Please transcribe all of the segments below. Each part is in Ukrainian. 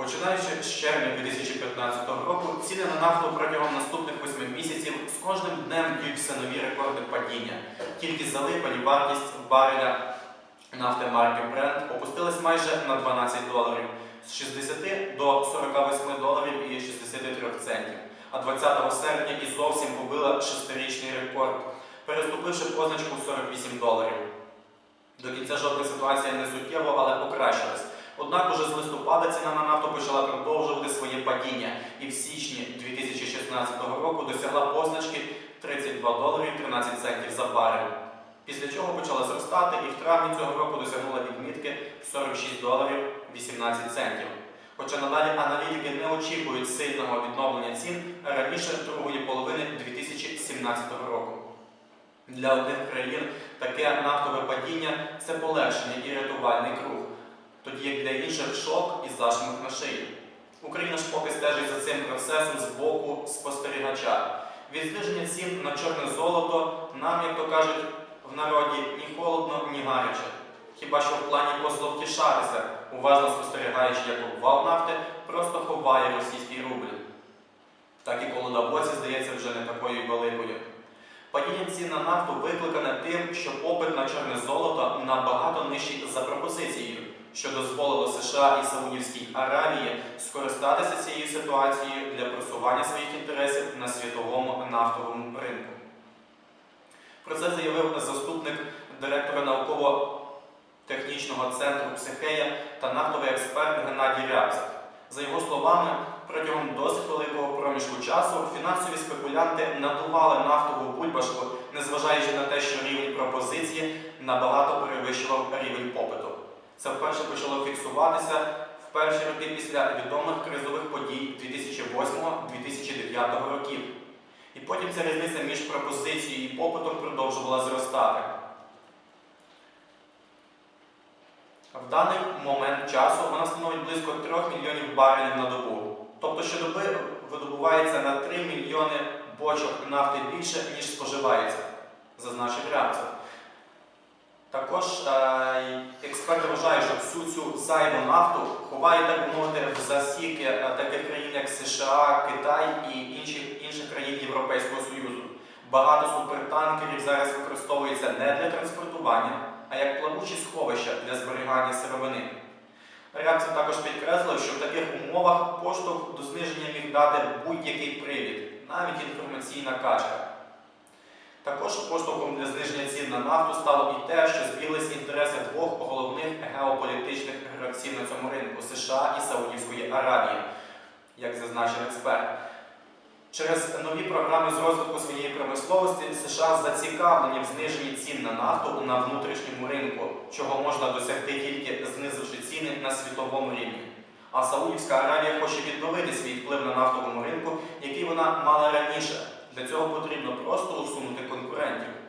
Починаючи з червня 2015 року, ціни на нафту протягом наступних 8 місяців з кожним днем б'ють все нові рекорди падіння. Тільки за липень вартість бареля нафти марки Brent опустилась майже на 12 доларів з 60 до 48 доларів і 63 центів. А 20 серпня і зовсім побила шестирічний рекорд, переступивши позначку 48 доларів. До кінця жовтня ситуація не суттєво, але покращилась. Однак уже з листопада ціна на нафту почала продовжувати своє падіння і в січні 2016 року досягла позначки 32 доларів 13 центів за барель. Після чого почала зростати і в травні цього року досягнула відмітки 46 доларів 18 центів. Хоча надалі аналітики не очікують сильного відновлення цін раніше другої половини 2017 року. Для одних країн таке нафтове падіння це полегшення і рятувальний круг, тоді як для інших шок і зашмах на шиї. Україна ж поки стежить за цим процесом з боку спостерігача. Від зниження цін на чорне золото нам, як то кажуть в народі, ні холодно, ні гаряче. Хіба що в плані позловтішатися, уважно спостерігаючи, як обвал нафти просто ховає російський рубль. Так і колода в здається вже не такою великою. Падіння цін на нафту викликане тим, що попит на чорне золото набагато нижчий за пропозицією, що дозволило США і Саудівській Аравії скористатися цією ситуацією для просування своїх інтересів на світовому нафтовому ринку. Про це заявив заступник директора науково-технічного центру Психея та нафтовий експерт Геннадій Рябцев. За його словами, протягом досить великого проміжку часу фінансові спекулянти надували нафтову бульбашку, незважаючи на те, що рівень пропозиції набагато перевищував рівень попиту. Це вперше почало фіксуватися в перші роки після відомих кризових подій 2008-2009 років. І потім ця різниця між пропозицією і попитом продовжувала зростати. В даний момент часу вона становить близько 3 мільйонів барелів на добу. Тобто щодоби видобувається на 3 мільйони бочок нафти більше, ніж споживається, зазначив Рябцев. Також е, експерти вважають, що всю цю зайву нафту ховають, так би мовити, в засіки е, таких країн, як США, Китай і інших, країн Європейського Союзу. Багато супертанкерів зараз використовується не для транспортування, а як плавучі сховища для зберігання сировини. Рябцев також підкреслив, що в таких умовах поштовх до зниження міг дати будь-який привід, навіть інформаційна качка. Також поштовхом для зниження на нафту стало і те, що збіглись інтереси двох головних геополітичних гравців на цьому ринку США і Саудівської Аравії, як зазначив експерт. Через нові програми з розвитку своєї промисловості США зацікавлені в зниженні цін на нафту на внутрішньому ринку, чого можна досягти тільки знизивши ціни на світовому рівні. А Саудівська Аравія хоче відновити свій вплив на нафтовому ринку, який вона мала раніше. Для цього потрібно просто усунути конкурентів.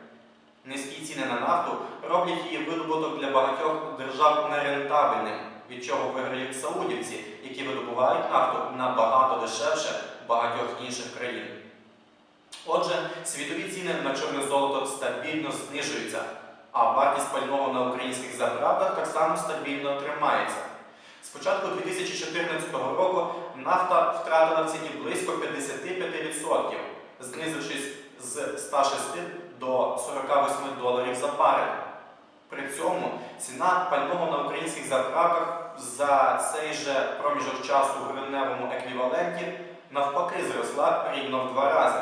Низькі ціни на нафту роблять її видобуток для багатьох держав нерентабельним, від чого виграють саудівці, які видобувають нафту набагато дешевше багатьох інших країн. Отже, світові ціни на чорне золото стабільно знижуються, а вартість пального на українських заправках так само стабільно тримається. З початку 2014 року нафта втратила в ціні близько 55%, знизившись з 106 до 48 доларів за барель. При цьому ціна пального на українських заправках за цей же проміжок часу в гривневому еквіваленті навпаки зросла рівно в два рази.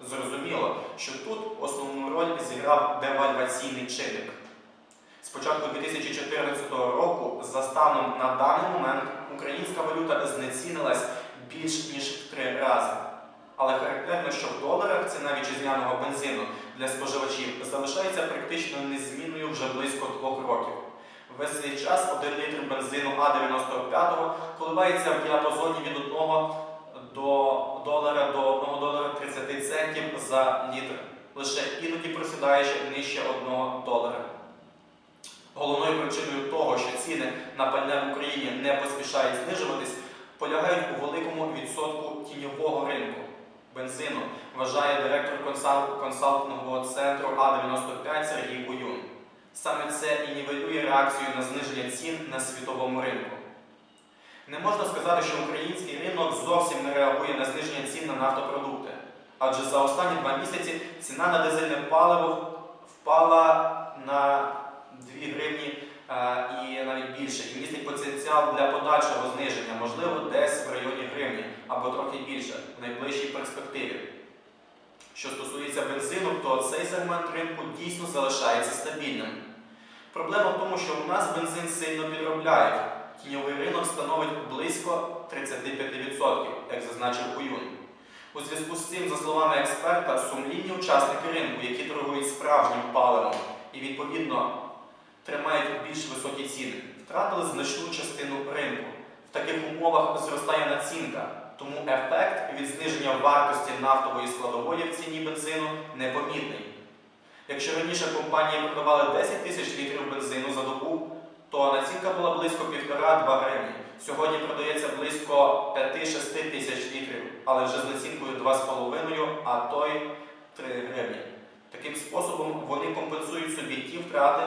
Зрозуміло, що тут основну роль зіграв девальваційний чинник. З початку 2014 року, за станом на даний момент, українська валюта знецінилась більш ніж в три рази. Але характерно, що в доларах ціна вітчизняного бензину для споживачів залишається практично незмінною вже близько двох років. Весь цей час 1 літр бензину А95 коливається в діапазоні від 1 до долара до 1 долара 30 центів за літр, лише іноді просідаючи нижче 1 долара. Головною причиною того, що ціни на пальне в Україні не поспішають знижуватись, полягають у великому відсотку тіньового бензину, вважає директор консал- консалтингового центру А95 Сергій Буюн. Саме це і нівелює реакцію на зниження цін на світовому ринку. Не можна сказати, що український ринок зовсім не реагує на зниження цін на нафтопродукти. Адже за останні два місяці ціна на дизельне паливо впала на 2 гривні і навіть більше, і містить потенціал для подальшого зниження, можливо, десь в районі гривні або трохи більше в найближчій перспективі. Що стосується бензину, то цей сегмент ринку дійсно залишається стабільним. Проблема в тому, що у нас бензин сильно підробляють. Тіньовий ринок становить близько 35%, як зазначив Куюн. У зв'язку з цим, за словами експерта, сумлінні учасники ринку, які торгують справжнім паливом і відповідно тримають більш високі ціни, втратили значну частину ринку. В таких умовах зростає націнка, тому ефект від зниження вартості нафтової складової в ціні бензину непомітний. Якщо раніше компанії продавали 10 тисяч літрів бензину за добу, то націнка була близько 1,5-2 гривні. Сьогодні продається близько 5-6 тисяч літрів, але вже з націнкою 2,5, а то й 3 гривні. Таким способом вони компенсують собі ті втрати,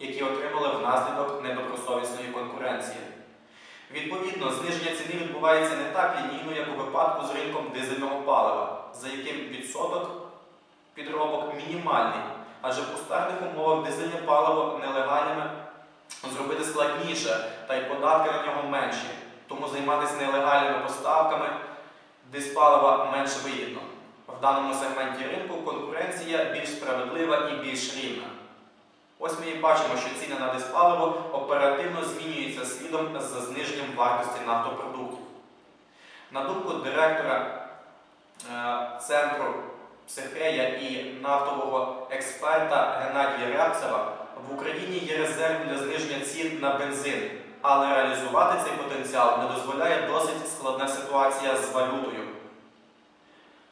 які отримали внаслідок недобросовісної конкуренції. Відповідно, зниження ціни відбувається не так лінійно, як у випадку з ринком дизельного палива, за яким відсоток підробок мінімальний, адже в кустарних умовах дизельне паливо нелегальними зробити складніше, та й податки на нього менші. Тому займатися нелегальними поставками диспалива менш вигідно. В даному сегменті ринку конкуренція більш справедлива і більш рівна. Ось ми і бачимо, що ціни на диспаливо оперативно змінюються слідом за зниженням вартості нафтопродуктів. На думку директора е, центру Психея і нафтового експерта Геннадія Рябцева, в Україні є резерв для зниження цін на бензин, але реалізувати цей потенціал не дозволяє досить складна ситуація з валютою.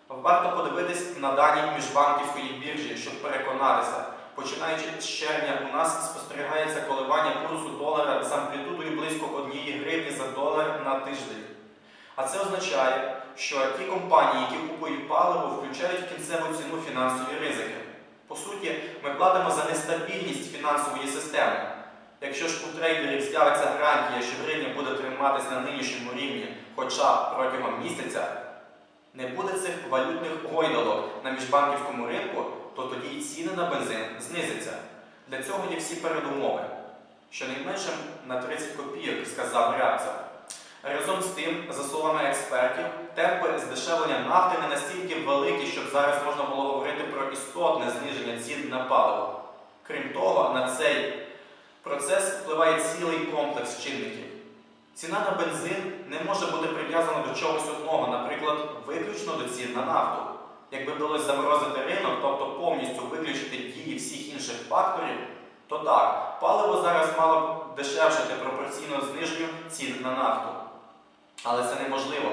Варто подивитись на дані міжбанківської біржі, щоб переконатися. Починаючи з червня, у нас спостерігається коливання курсу долара з амплітудою близько 1 гривні за долар на тиждень. А це означає, що ті компанії, які купують паливо, включають в кінцеву ціну фінансові ризики. По суті, ми платимо за нестабільність фінансової системи. Якщо ж у трейдерів з'явиться гарантія, що гривня буде триматись на нинішньому рівні хоча б протягом місяця, не буде цих валютних гойдалок на міжбанківському ринку, то тоді і ціни на бензин знизяться. Для цього є всі передумови. Щонайменше на 30 копійок, сказав Рябцев. Разом з тим, за словами експертів, темпи здешевлення нафти не настільки великі, щоб зараз можна було говорити про істотне зниження цін на паливо. Крім того, на цей процес впливає цілий комплекс чинників. Ціна на бензин не може бути прив'язана до чогось одного, наприклад, виключно до цін на нафту. Якби вдалося заморозити ринок, тобто повністю виключити дії всіх інших факторів, то так, паливо зараз мало б дешевшити пропорційно зниженню цін на нафту. Але це неможливо.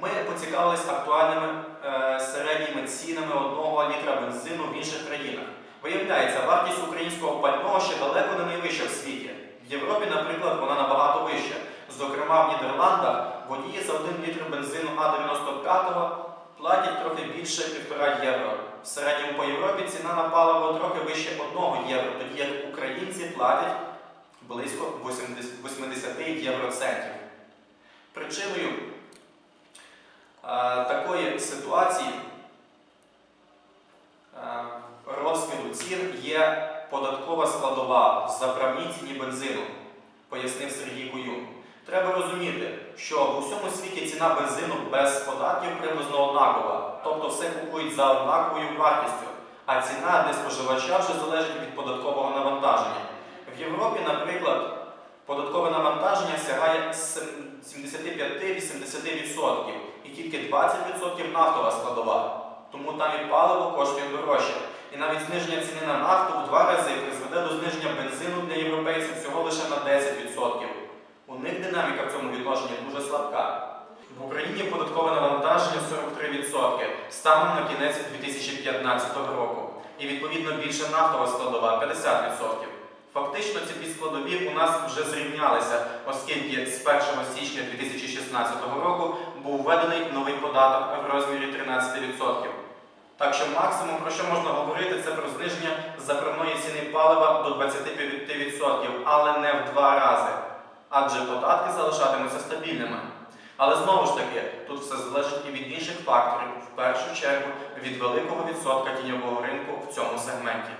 Ми поцікавились актуальними е, середніми цінами одного літра бензину в інших країнах. Виявляється, вартість українського пального ще далеко не найвища в світі. В Європі, наприклад, вона набагато вища. Зокрема, в Нідерландах водії за 1 літр бензину А95 платять трохи більше 1,5 євро. В середньому по Європі ціна на паливо трохи вище 1 євро, тоді як українці платять близько 80 80 євроцентів. Причиною е, такої ситуації е, розкиду цін є податкова складова в заправній ціні бензину, пояснив Сергій Куюн. Треба розуміти, що в усьому світі ціна бензину без податків приблизно однакова, тобто все купують за однаковою вартістю, а ціна для споживача вже залежить від податкового навантаження. В Європі, наприклад, податкове навантаження сягає 75-80% і тільки 20% нафтова складова. Тому там і паливо коштує дорожче. І навіть зниження ціни на нафту в два рази призведе до зниження бензину для європейців всього лише на 10%. У них динаміка в цьому відношенні дуже слабка. В Україні податкове навантаження 43% станом на кінець 2015 року. І відповідно більше нафтова складова 50%. Фактично ці дві складові у нас вже зрівнялися, оскільки з 1 січня 2016 року був введений новий податок в розмірі 13%. Так що максимум, про що можна говорити, це про зниження заправної ціни палива до 25%, але не в два рази. Адже податки залишатимуться стабільними. Але знову ж таки, тут все залежить і від інших факторів, в першу чергу від великого відсотка тіньового ринку в цьому сегменті.